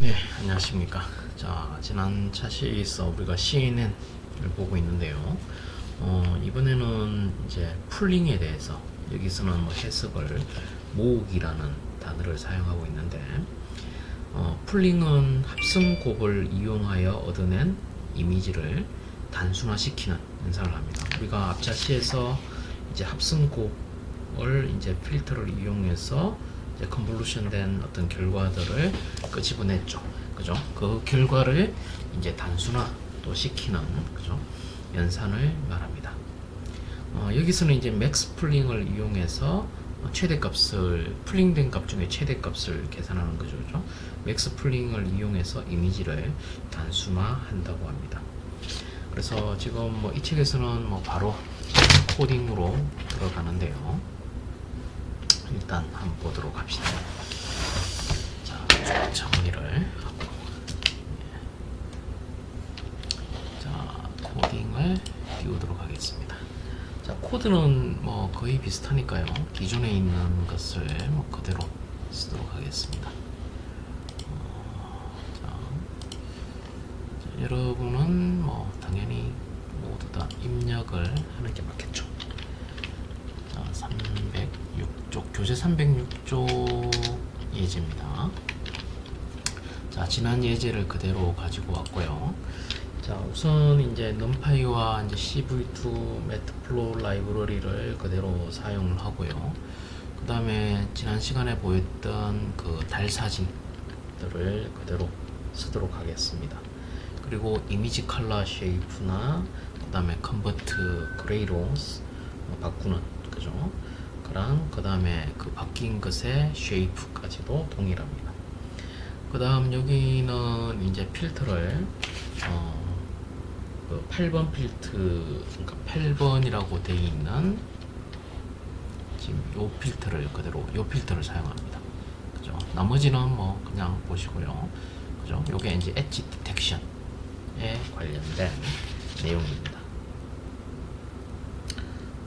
네, 안녕하십니까. 자, 지난 차시에서 우리가 CNN을 보고 있는데요. 어, 이번에는 이제 풀링에 대해서 여기서는 뭐 해석을 모으기라는 단어를 사용하고 있는데, 어, 풀링은 합성곱을 이용하여 얻어낸 이미지를 단순화시키는 연상을 합니다. 우리가 앞차시에서 이제 합성곱을 이제 필터를 이용해서 이제 컨볼루션된 어떤 결과들을 끄집어냈죠. 그죠? 그 결과를 이제 단순화 또 시키는 그죠? 연산을 말합니다. 어, 여기서는 이제 맥스 풀링을 이용해서 최대값을 풀링된 값 중에 최대값을 계산하는 거죠. 그죠? 맥스 풀링을 이용해서 이미지를 단순화한다고 합니다. 그래서 지금 뭐 이 책에서는 뭐 바로 코딩으로 들어가는데요. 일단 한번 보도록 합시다. 자, 쭉 정리를. 예. 자, 코딩을 띄우도록 하겠습니다. 자, 코드는 뭐 거의 비슷하니까요. 기존에 있는 것을 뭐 그대로 쓰도록 하겠습니다. 어, 여러분은 뭐 당연히 모두 다 입력을 하는 게 맞겠죠. 자, 306쪽 교재 306쪽 예제입니다. 자, 지난 예제를 그대로 가지고 왔고요. 자, 우선 이제 numPy와 이제 CV2 매트플로우 라이브러리를 그대로 사용을 하고요. 그 다음에 지난 시간에 보였던 그 달 사진들을 그대로 쓰도록 하겠습니다. 그리고 이미지 컬러 쉐이프나 그 다음에 컨버트 그레이로 바꾸는 그죠? 그랑 그 다음에 그 바뀐 것의 쉐이프까지도 동일합니다. 그 다음 여기는 이제 필터를 어, 그 8번 필터 그러니까 8번이라고 되어 있는 지금 요 필터를 그대로 요 필터를 사용합니다. 그죠? 나머지는 뭐 그냥 보시고요. 그죠? 요게 이제 엣지 디텍션에 관련된 내용입니다.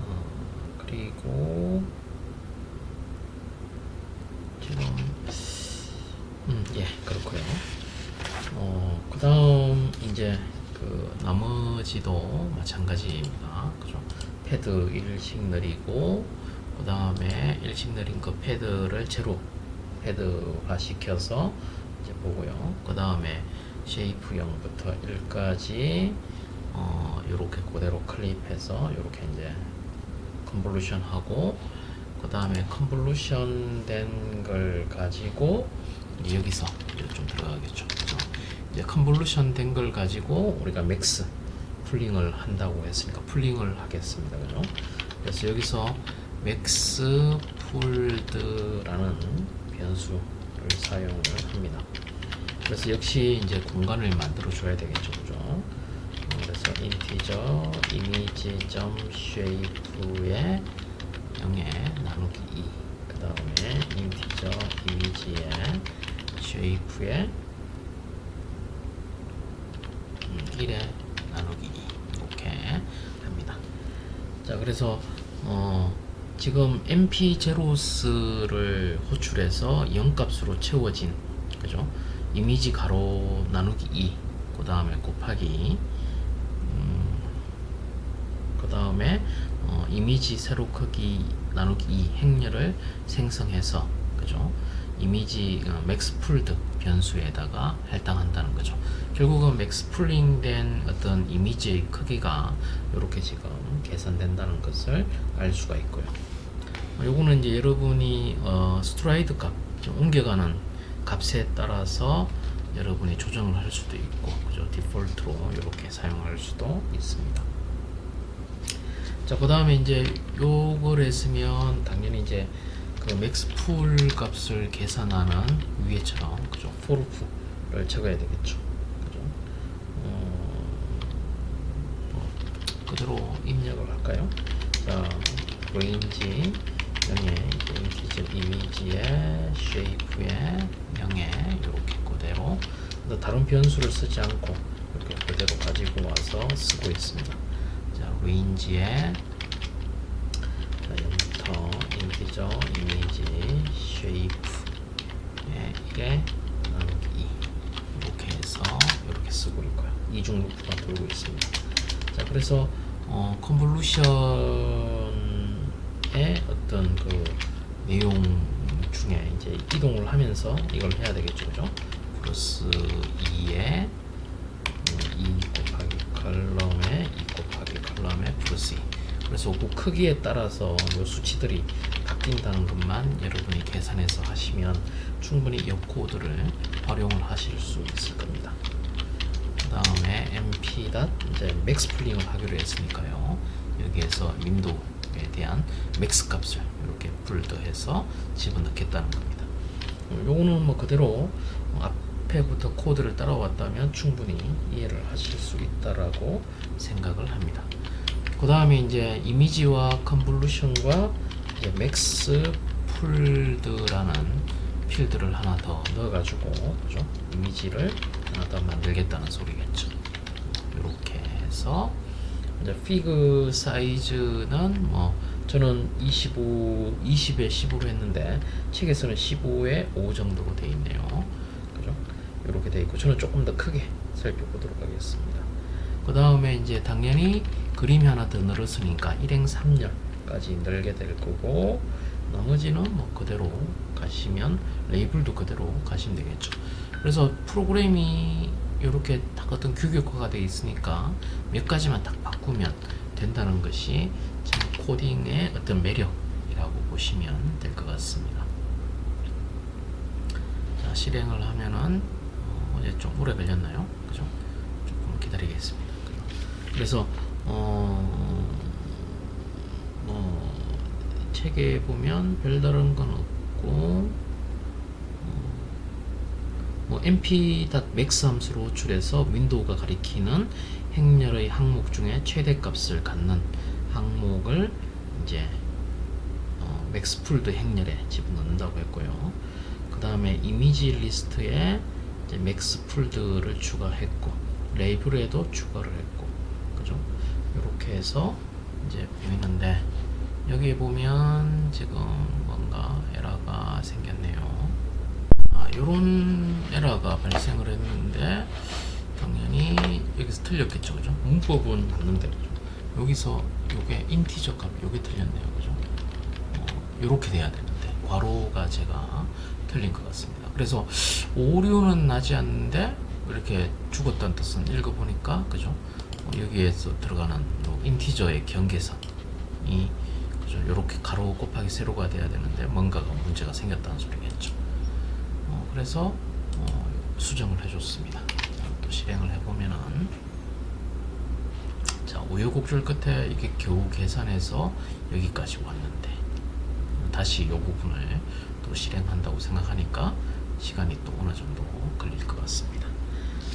어, 그리고 지금 음, 예, 그렇고요. 어, 그다음 이제 그 나머지도 마찬가지입니다. 그죠? 패드 1씩 내리고 그 다음에 1씩 내린 그 패드를 제로 패드화 시켜서 이제 보고요. 그 다음에 쉐이프 0부터 1까지 어, 요렇게 그대로 클립해서 요렇게 이제 컨볼루션 하고 그 다음에 컨볼루션 된 걸 가지고 여기서 좀 들어가겠죠. 그죠? 이제 컨볼루션 된 걸 가지고 우리가 맥스 풀링을 한다고 했으니까 풀링을 하겠습니다. 그죠? 그래서 여기서 맥스 폴드라는 변수를 사용을 합니다. 그래서 역시 이제 공간을 만들어 줘야 되겠죠. 그죠? 어, 그래서 인티저 이미지 점 쉐이프의 0에 나누기 2. 그 다음에 인티저 이미지의 음, 1에 나누기 2. 이렇게 합니다. 자, 그래서 어, 지금 mp 제로스를 호출해서 0값으로 채워진 그죠? 이미지 가로 나누기 2. 그 다음에 곱하기 그 다음에 어, 이미지 세로 크기 나누기 2 행렬을 생성해서 그죠? 이미지 어, 맥스 풀드 변수에다가 할당한다는 거죠. 결국은 맥스 풀링 된 어떤 이미지의 크기가 이렇게 지금 계산된다는 것을 알 수가 있고요. 어, 요거는 이제 여러분이 어, 스트라이드 값좀 옮겨가는 값에 따라서 여러분이 조정을 할 수도 있고 그죠? 디폴트로 이렇게 사용할 수도 있습니다. 자, 그 다음에 이제 요걸 했으면 당연히 이제 그 맥스 풀 값을 계산하는 위에처럼 그죠? 포르프를 적어야 되겠죠. 그죠? 어, 뭐 그대로 입력을 할까요? 자, range 0에 이제 인티저 이미지의 쉐이프의 0에 이렇게 그대로 다른 변수를 쓰지 않고 이렇게 그대로 가지고 와서 쓰고 있습니다. 자, range에 자, 0부터 인티저 이미지 쉐이프 예, 이게 나누기 2 쓰고 있고요. 이중 루프가 돌고 있습니다. 자, 그래서 어, 컨볼루션의 어떤 그 내용 중에 이제 이동을 하면서 이걸 해야 되겠죠, 그죠? 플러스 2에 2 그래서 그 크기에 따라서 요 수치들이 바뀐다는 것만 여러분이 계산해서 하시면 충분히 이 코드를 활용을 하실 수 있을 겁니다. 그 다음에 mp 이제 맥스 풀링을 하기로 했으니까요. 여기에서 윈도우에 대한 맥스 값을 이렇게 불더해서 집어넣겠다는 겁니다. 어, 요거는 뭐 그대로 앞에부터 코드를 따라왔다면 충분히 이해를 하실 수 있다라고 생각을 합니다. 그 다음에 이제 이미지와 컨볼루션과 이제 맥스 풀드라는 필드를 하나 더 넣어가지고 그죠? 이미지를 하나 더 만들겠다는 소리겠죠. 이렇게 해서 이제 피그 사이즈는 뭐 저는 25, 20에 15로 했는데 책에서는 15에 5 정도로 돼 있네요. 그죠? 이렇게 돼 있고 저는 조금 더 크게 살펴보도록 하겠습니다. 그 다음에 이제 당연히 그림이 하나 더 늘었으니까 일행 3열까지 늘게 될 거고 나머지는 뭐 그대로 가시면 레이블도 그대로 가시면 되겠죠. 그래서 프로그램이 이렇게 딱 어떤 규격화가 되어 있으니까 몇 가지만 딱 바꾸면 된다는 것이 참 코딩의 어떤 매력이라고 보시면 될 것 같습니다. 자, 실행을 하면은 어, 이제 좀 오래 걸렸나요? 그죠? 조금 기다리겠습니다. 그래서 어, 뭐 책에 보면 별다른 건 없고 뭐 mp.max 함수로 호출해서 윈도우가 가리키는 행렬의 항목 중에 최대값을 갖는 항목을 이제 어, 맥스풀드 행렬에 집어넣는다고 했고요. 그 다음에 이미지 리스트에 맥스풀드를 추가했고 레이블에도 추가를 했고 그죠? 이렇게 해서 이제 보이는데 여기에 보면 지금 뭔가 에러가 생겼네요. 아, 요런 에러가 발생을 했는데 당연히 여기서 틀렸겠죠, 그죠? 문법은 맞는데 그죠? 여기서 요게 인티저 값 요게 틀렸네요, 그죠? 어, 요렇게 돼야 되는데 괄호가 제가 틀린 것 같습니다. 그래서 오류는 나지 않는데 이렇게 죽었다는 뜻은 읽어보니까 그죠? 어, 여기에서 들어가는 요 인티저의 경계선이 그죠? 요렇게 가로 곱하기 세로가 돼야 되는데 뭔가가 문제가 생겼다는 소리겠죠. 어, 그래서 어, 수정을 해줬습니다. 또 실행을 해보면은 자 우여곡절 끝에 이게 겨우 계산해서 여기까지 왔는데 다시 이 부분을 또 실행한다고 생각하니까 시간이 또 어느 정도 걸릴 것 같습니다.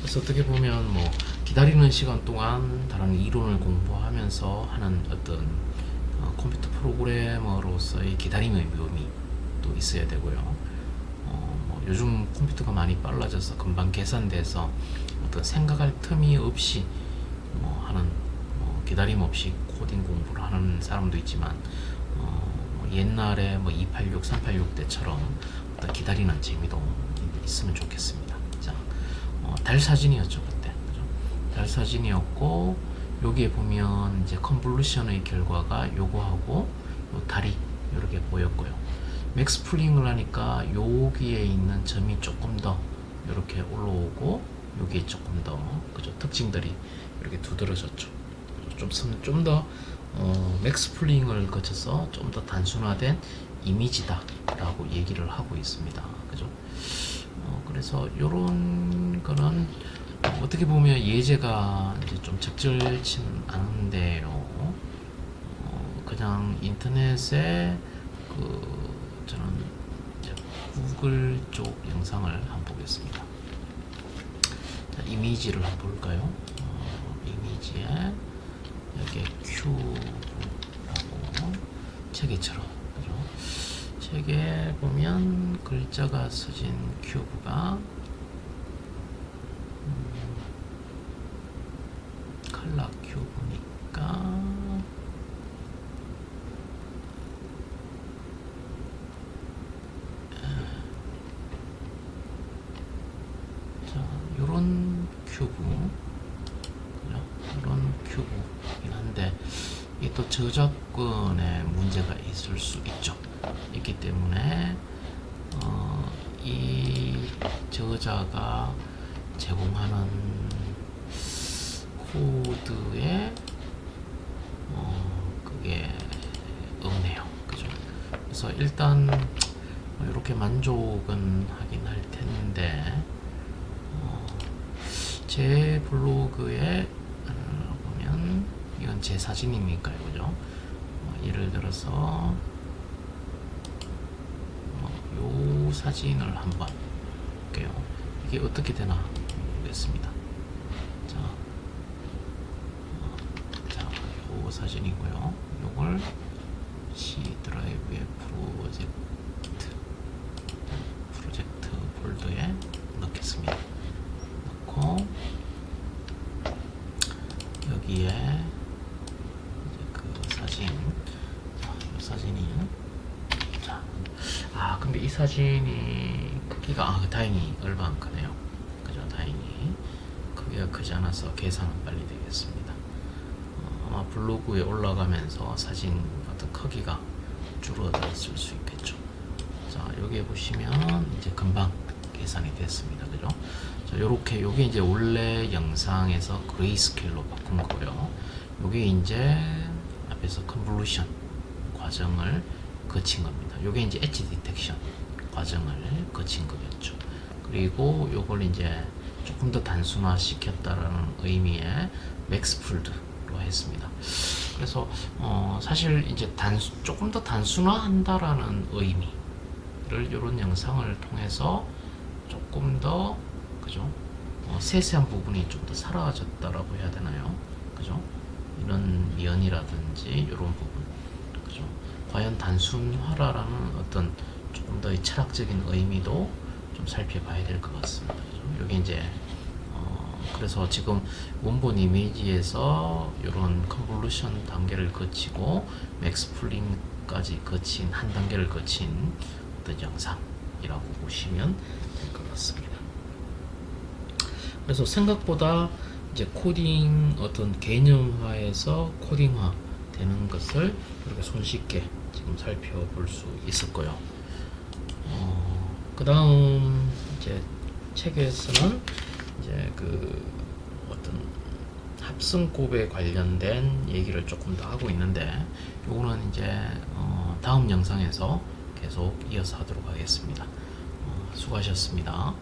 그래서 어떻게 보면 뭐 기다리는 시간 동안 다른 이론을 공부하면서 하는 어떤 어, 컴퓨터 프로그래머로서의 기다림의 묘미 또 있어야 되고요. 어, 뭐 요즘 컴퓨터가 많이 빨라져서 금방 계산돼서 어떤 생각할 틈이 없이 뭐 하는 뭐 기다림 없이 코딩 공부를 하는 사람도 있지만 어, 뭐 옛날에 뭐 286, 386 때처럼 기다리는 재미도 있으면 좋겠습니다. 자, 어, 달 사진이었죠 그때. 그죠? 달 사진이었고 여기에 보면 이제 컨볼루션의 결과가 요거하고 요 달이 이렇게 보였고요. 맥스 풀링을 하니까 여기에 있는 점이 조금 더 이렇게 올라오고 여기에 조금 더 그죠 특징들이 이렇게 두드러졌죠. 좀좀더 어, 맥스 풀링을 거쳐서 좀 더 단순화된 이미지다라고 얘기를 하고 있습니다. 그죠? 어, 그래서 요런 거는 어떻게 보면 예제가 이제 좀 적절치는 않은데요. 어, 그냥 인터넷에 그 저는 이제 구글 쪽 영상을 한번 보겠습니다. 자, 이미지를 한번 볼까요? 어, 이미지에 여기에 큐브라고 책에처럼 그죠? 책에 보면 글자가 써진 큐브가 칼라 큐브니까 자, 요런 큐브? 이런 큐브이긴 한데 이게 또 저작권에 문제가 있을 수 있죠. 있기 때문에 어, 이 저자가 제공하는 코드에 어, 그게 없네요. 그죠? 그래서 일단 이렇게 만족은 하긴 할 텐데 어, 제 블로그에 어, 보면 이건 제 사진이니까요, 그죠? 어, 예를 들어서 어, 요 사진을 한번 볼게요. 이게 어떻게 되나 보겠습니다. 자, 어, 자, 요 사진이고요. 요걸 C 드라이브의 프로젝트 프로젝트 폴더에 넣겠습니다. 넣고 여기에 이제 그 사진, 자, 이 사진이 자, 아 근데 이 사진이 크기가 아, 다행히 얼마 안 크네요. 그죠? 다행히 크기가 크지 않아서 계산은 빨리 되겠습니다. 어, 아마 블로그에 올라가면서 사진 어떤 크기가 줄어들었을 수 있겠죠. 자, 여기에 보시면 이제 금방 계산이 됐습니다. 그죠? 자, 요렇게 요게 이제 원래 영상에서 그레이스케일로 바꾼 거고요. 요게 이제 앞에서 컨볼루션 과정을 거친 겁니다. 요게 이제 엣지 디텍션 과정을 거친 거겠죠. 그리고 요걸 이제 조금 더 단순화 시켰다라는 의미의 맥스풀드로 했습니다. 그래서 어, 사실 이제 단수, 조금 더 단순화한다라는 의미를 이런 영상을 통해서 조금 더 그죠? 어, 세세한 부분이 좀 더 사라졌다라고 해야 되나요? 그죠? 이런 미연이라든지 이런 부분, 그죠? 과연 단순화라는 어떤 조금 더이 철학적인 의미도 좀 살펴봐야 될 것 같습니다. 여기 이제 어, 그래서 지금 원본 이미지에서 이런 컨볼루션 단계를 거치고 맥스플링까지 거친 한 단계를 거친 어떤 영상이라고 보시면 될 것 같습니다. 그래서 생각보다 이제 코딩 어떤 개념화에서 코딩화 되는 것을 이렇게 손쉽게 지금 살펴볼 수 있을 거요. 어, 그 다음 이제 책에서는 이제 그 어떤 합성곱에 관련된 얘기를 조금 더 하고 있는데 요거는 이제 어, 다음 영상에서 계속 이어서 하도록 하겠습니다. 어, 수고하셨습니다.